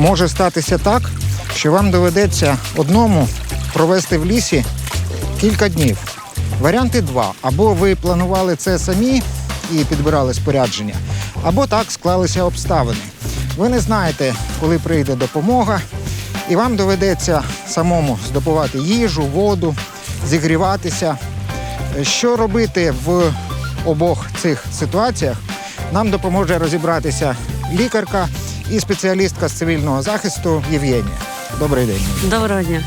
може статися так, що вам доведеться одному провести в лісі кілька днів. Варіанти два. Або ви планували це самі і підбирали спорядження, або так склалися обставини. Ви не знаєте, коли прийде допомога, і вам доведеться самому здобувати їжу, воду, зігріватися. Що робити в обох цих ситуаціях, нам допоможе розібратися лікарка і спеціалістка з цивільного захисту Євгенія. Добрий день. Доброго дня.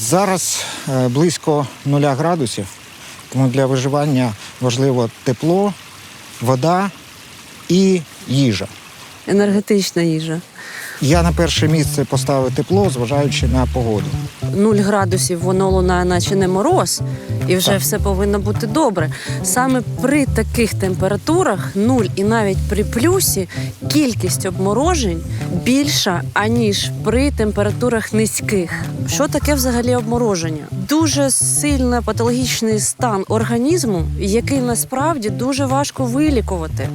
Зараз е, близько нуля градусів, тому для виживання важливо тепло, вода і їжа. Енергетична їжа. Я на перше місце поставив тепло, зважаючи на погоду. Нуль градусів воно лунає, наче не мороз, і вже Так. все повинно бути добре. Саме при таких температурах, нуль і навіть при плюсі, кількість обморожень більша, аніж при температурах низьких. Що таке взагалі обмороження? Дуже сильний патологічний стан організму, який насправді дуже важко вилікувати.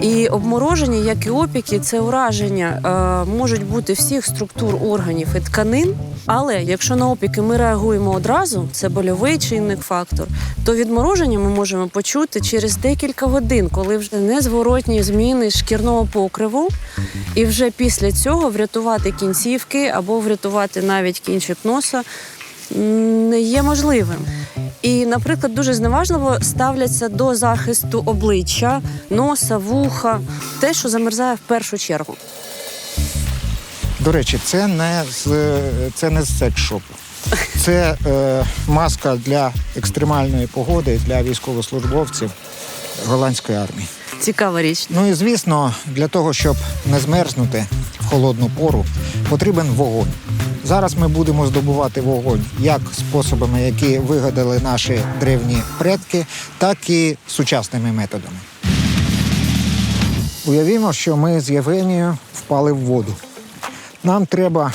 І обмороження, як і опіки, це ураження е, можуть бути всіх структур органів і тканин. Але якщо на опіки ми реагуємо одразу, це больовий чинник фактор, то відмороження ми можемо почути через декілька годин, коли вже незворотні зміни шкірного покриву, і вже після цього врятувати кінцівки або врятувати навіть кінчик носа не є можливим. І, наприклад, дуже зневажливо ставляться до захисту обличчя, носа, вуха, те, що замерзає в першу чергу. До речі, це не з це не з секс-шопу. Це е, маска для екстремальної погоди для військовослужбовців голландської армії. Цікава річ. Ну і звісно, для того, щоб не змерзнути в холодну пору, потрібен вогонь. Зараз ми будемо здобувати вогонь як способами, які вигадали наші древні предки, так і сучасними методами. Уявімо, що ми з Євгенією впали в воду. Нам треба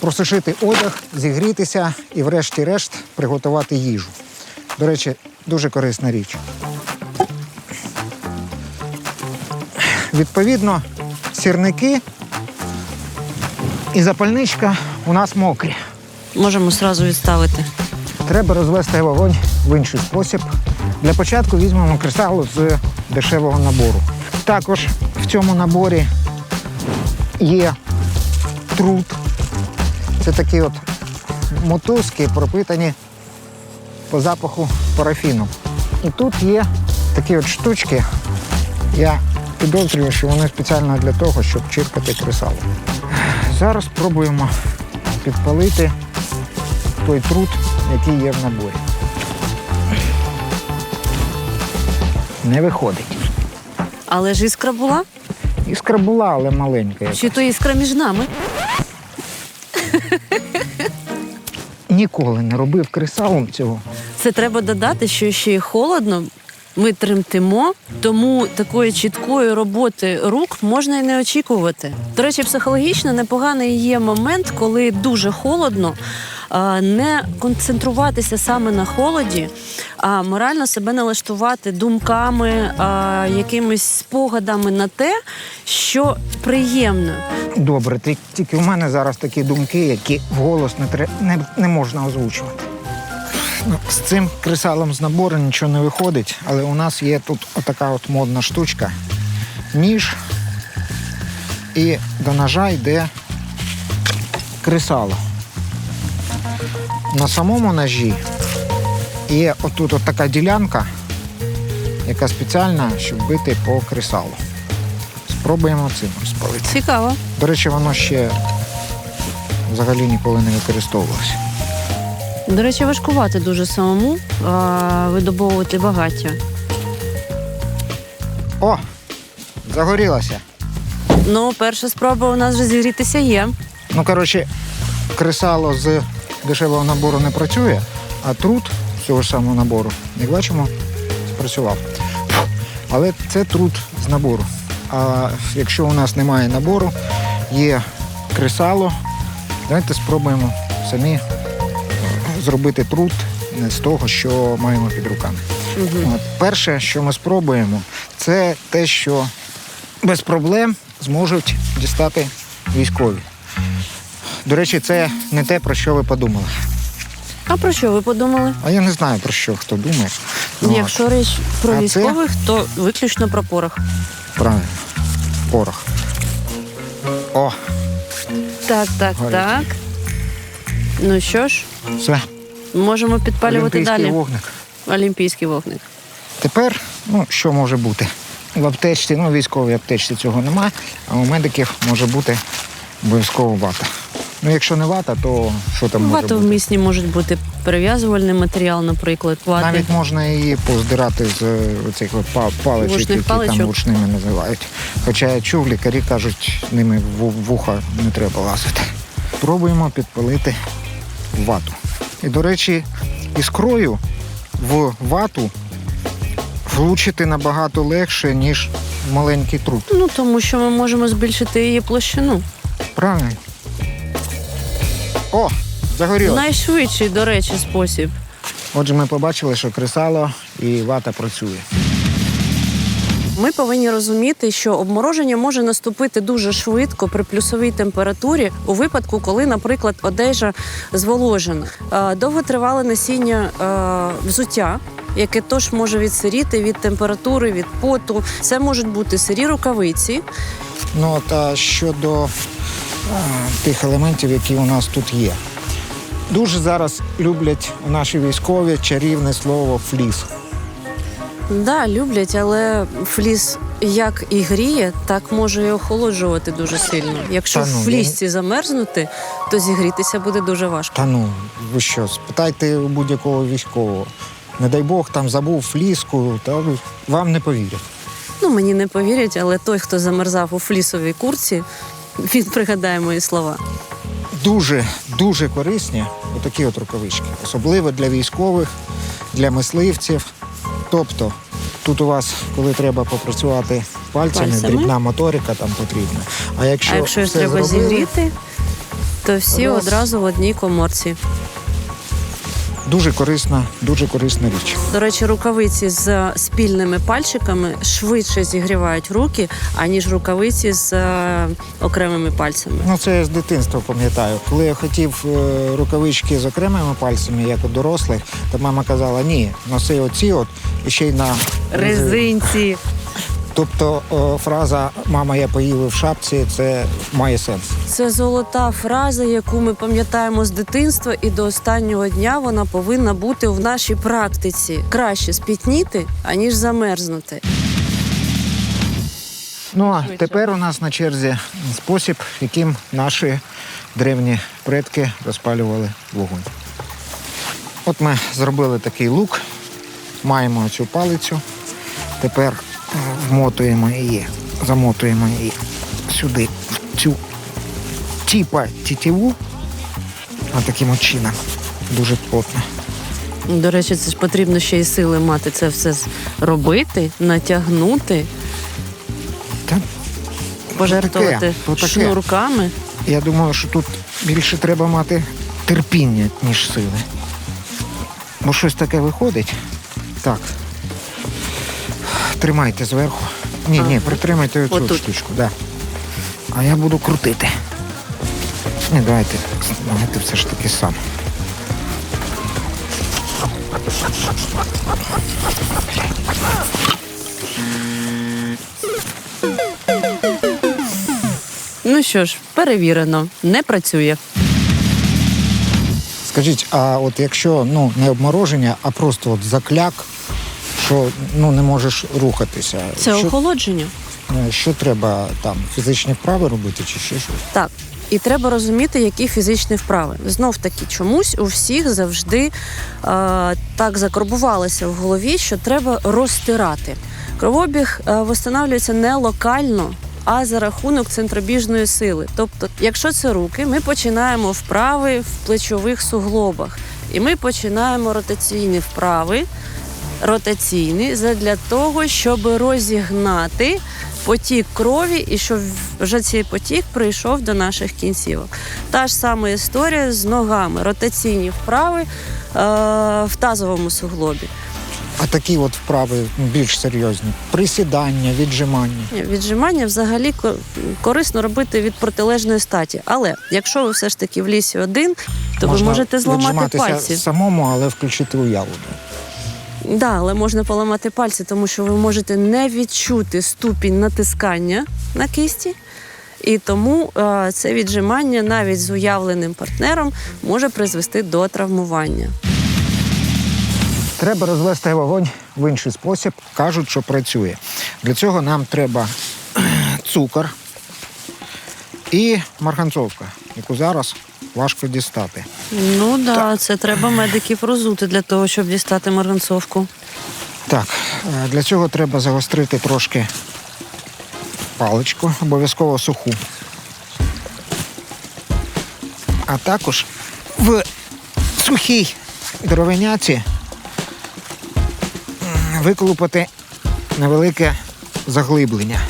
просушити одяг, зігрітися і, врешті-решт, приготувати їжу. До речі, дуже корисна річ. Відповідно, сірники і запальничка у нас мокрі. Можемо зразу відставити. Треба розвести вогонь в інший спосіб. Для початку візьмемо кресало з дешевого набору. Також в цьому наборі є труд. Це такі от мотузки, пропитані по запаху парафіну. І тут є такі от штучки. Я підозрюю, що вони спеціально для того, щоб чиркати кресало. Зараз спробуємо підпалити той труд, який є в наборі. Не виходить. Але ж іскра була? Іскра була, але маленька. Чи то іскра між нами? Ніколи не робив кресалом цього. Це треба додати, що ще й холодно. Ми тремтимо, тому такої чіткої роботи рук можна і не очікувати. До речі, психологічно непоганий є момент, коли дуже холодно, не концентруватися саме на холоді, а морально себе налаштувати думками, якимись спогадами на те, що приємно. Добре, тільки у мене зараз такі думки, які вголос не, не можна озвучувати. Ну, з цим кресалом з набору нічого не виходить, але у нас є тут отака от модна штучка. Ніж. І до ножа йде кресало. На самому ножі є отут от така ділянка, яка спеціальна, щоб бити по кресалу. Спробуємо цим розпалити. Цікаво. До речі, воно ще взагалі ніколи не використовувалося. До речі, важкувати дуже самому а, видобовувати багаття. О! Загорілося. Ну, перша спроба у нас вже зігрітися є. Ну, коротше, кресало з дешевого набору не працює, а труд з цього ж самого набору, як бачимо, спрацював. Але це труд з набору. А якщо у нас немає набору, є кресало, давайте спробуємо самі зробити труд з того, що маємо під руками. Угу. От, перше, що ми спробуємо, це те, що без проблем зможуть дістати військові. До речі, це не те, про що ви подумали. А про що ви подумали? А я не знаю про що хто думає. Якщо річ про А це? військових, то виключно про порох. Правильно. Порох. О, Так, так, Горить. так. Ну що ж, все. можемо підпалювати Олімпійський далі. вогник. Олімпійський вогник. Тепер, ну, що може бути? В аптечці, ну, в військовій аптечці цього немає, а у медиків може бути обов'язково вата. Ну, якщо не вата, то що там може бути? Ватовмісні можуть бути перев'язувальний матеріал, наприклад, вати. Навіть можна її поздирати з е, цих от па- паличок, Вушних які паличок. там вушними називають. Хоча я чув, лікарі кажуть, ними в в вуха не треба лазити. Пробуємо підпалити вату. І, до речі, іскрою в вату влучити набагато легше, ніж маленький труд. Ну тому що ми можемо збільшити її площину. Правильно? О, загоріло. Найшвидший, до речі, спосіб. Отже, ми побачили, що кресало і вата працює. Ми повинні розуміти, що обмороження може наступити дуже швидко при плюсовій температурі у випадку, коли, наприклад, одежа зволожена. Е, Довготривале носіння е, взуття. Яке тож може відсиріти від температури, від поту. Це можуть бути сирі рукавиці. Ну, от, а щодо а, тих елементів, які у нас тут є. Дуже зараз люблять наші військові чарівне слово фліс. Да, люблять, але фліс як і гріє, так може і охолоджувати дуже сильно. Якщо Та ну, в флісці замерзнути, то зігрітися буде дуже важко. Та ну, ви що, спитайте у будь-якого військового. Не дай Бог там забув фліску, та вам не повірять. Ну мені не повірять, але той, хто замерзав у флісовій курці, він пригадає мої слова. Дуже, дуже корисні отакі от рукавички. Особливо для військових, для мисливців. Тобто, тут у вас, коли треба попрацювати пальцями, Пальцями. дрібна моторика там потрібна. А якщо, а якщо все треба зробили, зігріти, то всі Раз. одразу в одній коморці. Дуже корисна, дуже корисна річ. До речі, рукавиці з спільними пальчиками швидше зігрівають руки, аніж рукавиці з е, окремими пальцями. Ну, це я з дитинства пам'ятаю. Коли я хотів е, рукавички з окремими пальцями, як у дорослих, то мама казала, ні, носи оці от і ще й на Резинці. Тобто е, фраза Мама, я поїв в шапці це має сенс. Це золота фраза, яку ми пам'ятаємо з дитинства, і до останнього дня вона повинна бути в нашій практиці. Краще спітніти, аніж замерзнути. Ну а тепер у нас на черзі спосіб, яким наші древні предки розпалювали вогонь. От ми зробили такий лук, маємо цю палицю. Тепер вмотуємо її, замотуємо її сюди, в цю тіпа тітіву. А таким чином. Дуже плотно. До речі, це ж потрібно ще й сили мати це все робити, натягнути, Та, пожертвувати то таке. шнурками. я думаю, що тут більше треба мати терпіння, ніж сили. Бо щось таке виходить. Так. Тримайте зверху. Ні, ні, притримайте оцю Отут. штучку, да. А я буду крутити. Ні, давайте, давайте все ж таки сам. Ну що ж, перевірено, не працює. Скажіть, а от якщо ну, не обмороження, а просто от закляк, що ну, не можеш рухатися. Це що, охолодження. е, що треба там, фізичні вправи робити чи ще щось? Так. І треба розуміти, які фізичні вправи. Знов таки, чомусь у всіх завжди е, так закарбувалося в голові, що треба розтирати. Кровобіг е, встановлюється не локально, а за рахунок центробіжної сили. Тобто, якщо це руки, ми починаємо вправи в плечових суглобах, і ми починаємо ротаційні вправи. Ротаційні для того, щоб розігнати потік крові, і щоб вже цей потік прийшов до наших кінцівок. Та ж сама історія з ногами, ротаційні вправи е, в тазовому суглобі. А такі от вправи більш серйозні: присідання, віджимання. Ні, Віджимання взагалі корисно робити від протилежної статі. Але якщо ви все ж таки в лісі один, то ви можете зламати пальці. самому, але включити уяву. Да, але можна поламати пальці, тому що ви можете не відчути ступінь натискання на кисті. І тому е, це віджимання навіть з уявленим партнером може призвести до травмування. Треба розвести вогонь в інший спосіб. Кажуть, що працює. Для цього нам треба цукор і марганцовка, яку зараз важко дістати. Ну да, це треба медиків розути для того, щоб дістати марганцовку. Так, е, для цього треба загострити трошки паличку, обов'язково суху. А також в сухій дровиняці виколупати невелике заглиблення.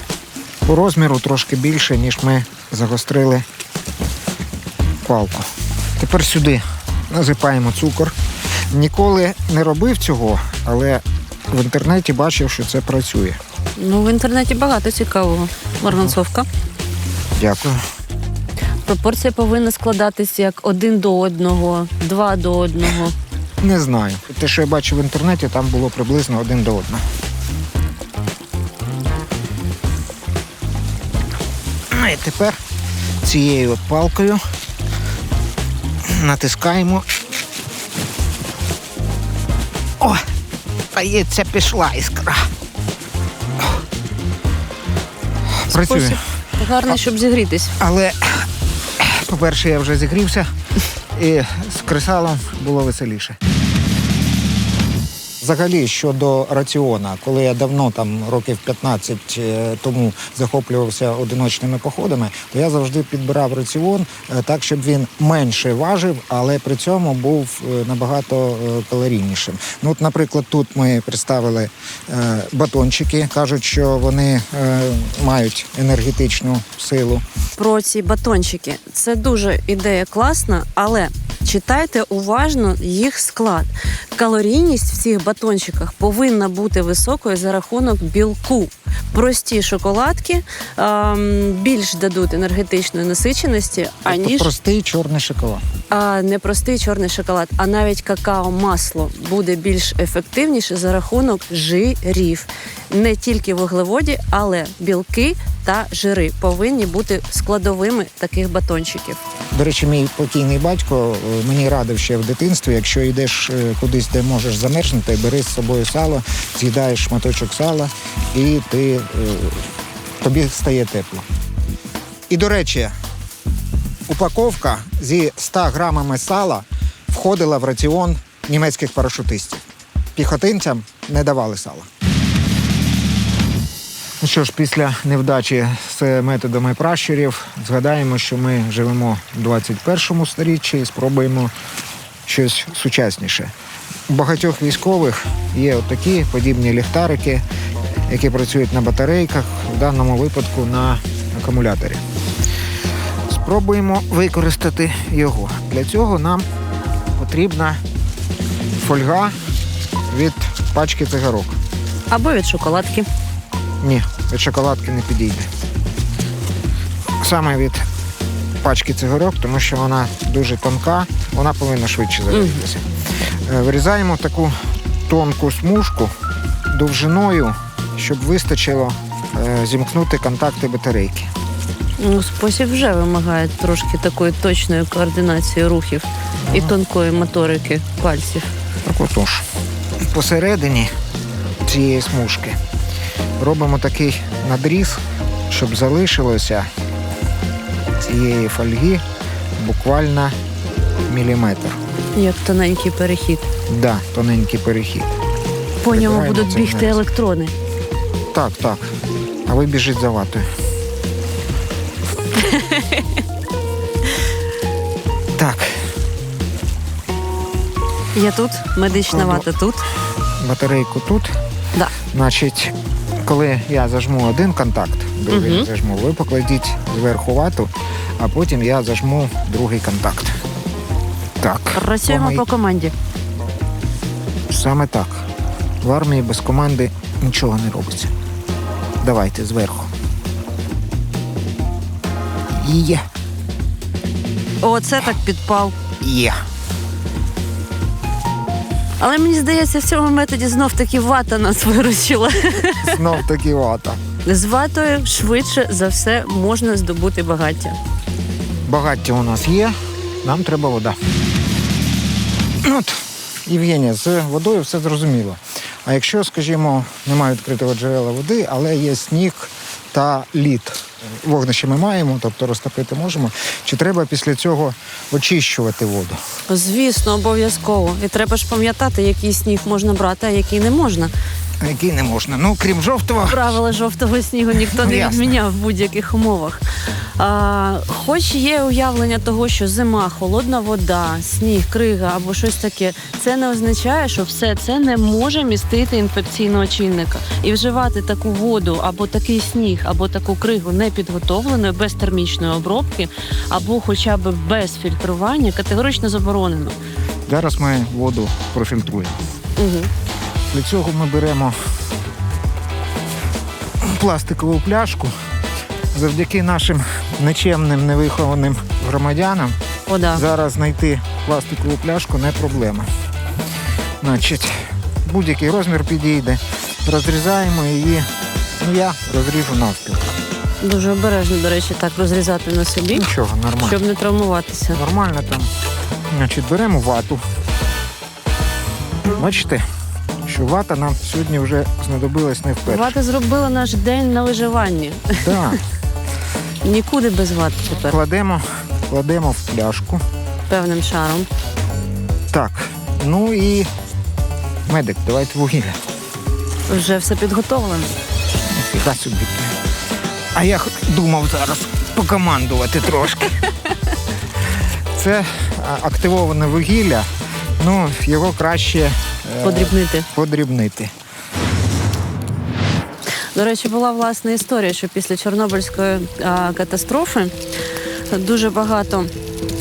По розміру трошки більше, ніж ми загострили палку. Тепер сюди насипаємо цукор. Ніколи не робив цього, але в інтернеті бачив, що це працює. Ну, в інтернеті багато цікавого. Марганцовка. Дякую. Пропорція повинна складатися як один до одного, два до одного. Не знаю. Те, що я бачив в інтернеті, там було приблизно один до одного. Ну і тепер цією от палкою натискаємо. О! Здається, пішла іскра. Працює. Гарно, щоб зігрітись. Але, по-перше, я вже зігрівся, і з кресалом було веселіше. Взагалі, щодо раціона, коли я давно, там років 15 е, тому захоплювався одиночними походами, то я завжди підбирав раціон е, так, щоб він менше важив, але при цьому був е, набагато калорійнішим. Ну, от, наприклад, тут ми представили батончики, кажуть, що вони мають енергетичну силу. про ці батончики. Це дуже ідея класна, але читайте уважно їх склад. Калорійність в цих батончиках повинна бути високою за рахунок білку. Прості шоколадки ем, більш дадуть енергетичної насиченості, Тобто аніж простий чорний шоколад. а, не простий чорний шоколад, а навіть какао-масло буде більш ефективніше за рахунок жирів. Не тільки вуглеводі, але білки та жири повинні бути складовими таких батончиків. До речі, мій покійний батько е, мені радив ще в дитинстві, якщо йдеш е, кудись, де можеш замерзнути, бери з собою сало, з'їдаєш шматочок сала, і ти, е, тобі стає тепло. І до речі, упаковка зі 100 грамами сала входила в раціон німецьких парашутистів. Піхотинцям не давали сала. Ну що ж, після невдачі з методами пращурів згадаємо, що ми живемо в 21 сторіччі і спробуємо щось сучасніше. У багатьох військових є такі подібні ліхтарики, які працюють на батарейках, в даному випадку на акумуляторі. Спробуємо використати його. Для цього нам потрібна фольга від пачки цигарок. Або від шоколадки. Ні, від шоколадки не підійде. Саме від пачки цигарок, тому що вона дуже тонка, вона повинна швидше зарядитися. Е, Вирізаємо таку тонку смужку довжиною, щоб вистачило е, зімкнути контакти батарейки. Ну, спосіб вже вимагає трошки такої точної координації рухів і тонкої моторики пальців. Так отож. Посередині цієї смужки робимо такий надріз, щоб залишилося цієї фольги буквально міліметр. Як тоненький перехід. Да, тоненький перехід. По ньому будуть бігти наріз. електрони. Так, так. А ви біжіть за ватою. так, Я тут, медична Кладу. вата тут. батарейку тут. Да. Значить, коли я зажму один контакт, другий Мгм. зажму, ви покладіть зверху вату, а потім я зажму другий контакт. Так. Працюємо по моїй- по команді. Саме так. В армії без команди нічого не робиться. Давайте зверху. Є. Оце так підпал. Є. Але мені здається, в цьому методі знов таки вата нас виручила. Знов таки вата. З ватою швидше за все можна здобути багаття. Багаття у нас є, нам треба вода. От, Євгенія, з водою все зрозуміло. А якщо, скажімо, немає відкритого джерела води, але є сніг та лід. Вогнище ми маємо, тобто розтопити можемо. Чи треба після цього очищувати воду? Звісно, обов'язково. І треба ж пам'ятати, який сніг можна брати, а який не можна. Який не можна. Ну, крім жовтого. Правила жовтого снігу ніхто не Ясно. відміняв в будь-яких умовах. А, хоч є уявлення того, що зима, холодна вода, сніг, крига або щось таке, це не означає, що все це не може містити інфекційного чинника. І вживати таку воду або такий сніг, або таку кригу непідготовленою, без термічної обробки, або хоча б без фільтрування категорично заборонено. Зараз ми воду профільтруємо. Угу. Для цього ми беремо пластикову пляшку. Завдяки нашим нечемним, невихованим громадянам Вода. зараз знайти пластикову пляшку не проблема. Значить, будь-який розмір підійде. Розрізаємо її. Ну, я розріжу навпіл. Дуже обережно, до речі, так розрізати на собі, Нічого, нормально. щоб не травмуватися. Нормально там. Значить, беремо вату. Бачите, що вата нам сьогодні вже знадобилась не вперше. Вата зробила наш день на виживанні. Так. Нікуди без вати тепер Кладемо, кладемо в пляшку. певним шаром. Так. Ну і медик, давайте вугілля. Вже все підготовлено. Ніфіга собі. А я думав зараз покомандувати трошки. Це активоване вугілля. Ну, його краще Подрібнити. подрібнити. До речі, була власна історія, що після Чорнобильської а, катастрофи дуже багато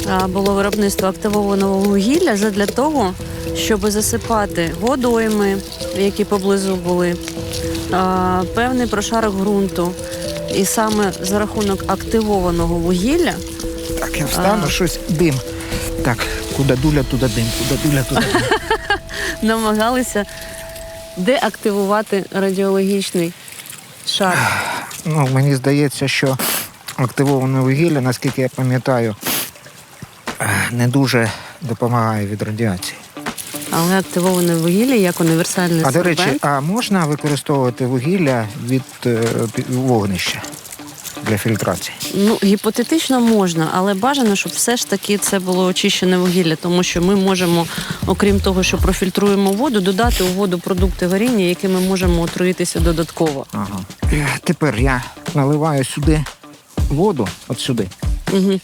а, було виробництва активованого вугілля задля того, щоб засипати водойми, які поблизу були, а, певний прошарок ґрунту. І саме за рахунок активованого вугілля Так, я встану, А. щось дим. Так, куди дуля, туди дим, куди дуля, туди дим. намагалися деактивувати радіологічний шар. Ну, мені здається, що активоване вугілля, наскільки я пам'ятаю, не дуже допомагає від радіації. Але активоване вугілля як універсальний А до речі, а можна використовувати вугілля від е, вогнища для фільтрації? Ну, гіпотетично можна, але бажано, щоб все ж таки це було очищене вугілля, тому що ми можемо, окрім того, що профільтруємо воду, додати у воду продукти варіння, якими можемо отруїтися додатково. Ага. Е, Тепер я наливаю сюди воду, от сюди. Угу.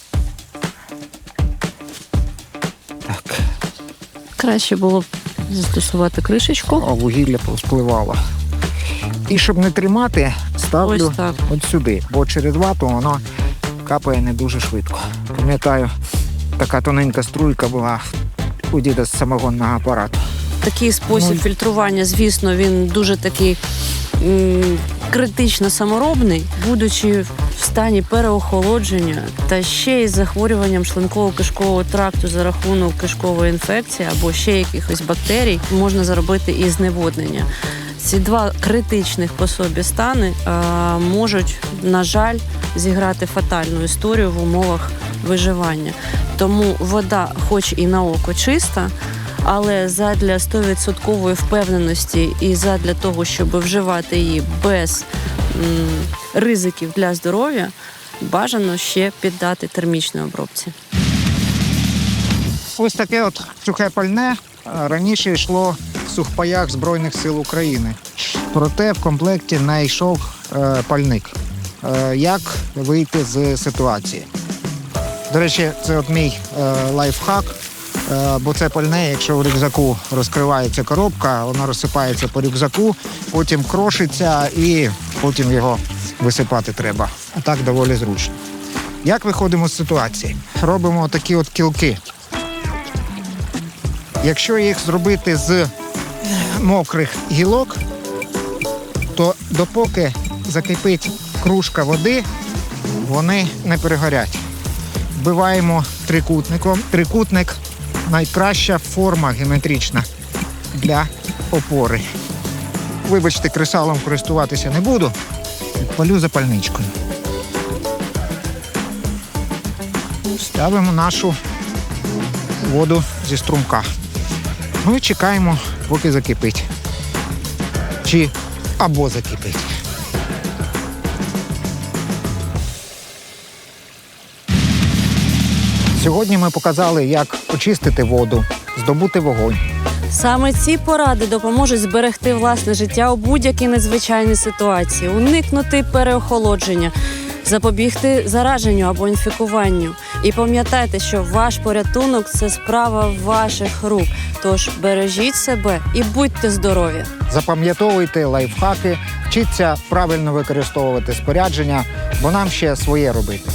Так, Краще було б застосувати кришечку. а вугілля повспливало. І щоб не тримати, ставлю Ось так. от сюди, бо через вату воно капає не дуже швидко. Пам'ятаю, така тоненька струйка була у діда з самогонного апарату. Такий спосіб Ну, фільтрування, звісно, він дуже такий м, критично саморобний, будучи в стані переохолодження та ще й захворюванням шлунково-кишкового тракту за рахунок кишкової інфекції або ще якихось бактерій, можна заробити і зневоднення. Ці два критичних по собі стани е, можуть, на жаль, зіграти фатальну історію в умовах виживання. Тому вода, хоч і на око чиста, але задля 100% впевненості і задля того, щоб вживати її без ризиків для здоров'я, бажано ще піддати термічній обробці. Ось таке от сухе пальне е, раніше йшло сухпаях Збройних сил України. Проте в комплекті не йшов е, пальник. Е, як вийти з ситуації? До речі, це от мій е, лайфхак. Е, Бо це пальне, якщо в рюкзаку розкривається коробка, вона розсипається по рюкзаку, потім крошиться і потім його висипати треба. А так доволі зручно. Як виходимо з ситуації? Робимо такі от кілки. Якщо їх зробити з мокрих гілок, то допоки закипить кружка води, вони не перегорять. Вбиваємо трикутником. Трикутник найкраща форма геометрична для опори. Вибачте, кресалом користуватися не буду. Палю запальничкою. Ставимо нашу воду зі струмка. Ну і чекаємо, поки закипить. Чи або закипить. Сьогодні ми показали, як очистити воду, здобути вогонь. Саме ці поради допоможуть зберегти власне життя у будь-якій незвичайній ситуації, уникнути переохолодження, запобігти зараженню або інфікуванню. І пам'ятайте, що ваш порятунок це справа ваших рук. Тож бережіть себе і будьте здорові! Запам'ятовуйте лайфхаки, вчіться правильно використовувати спорядження, бо нам ще своє робити.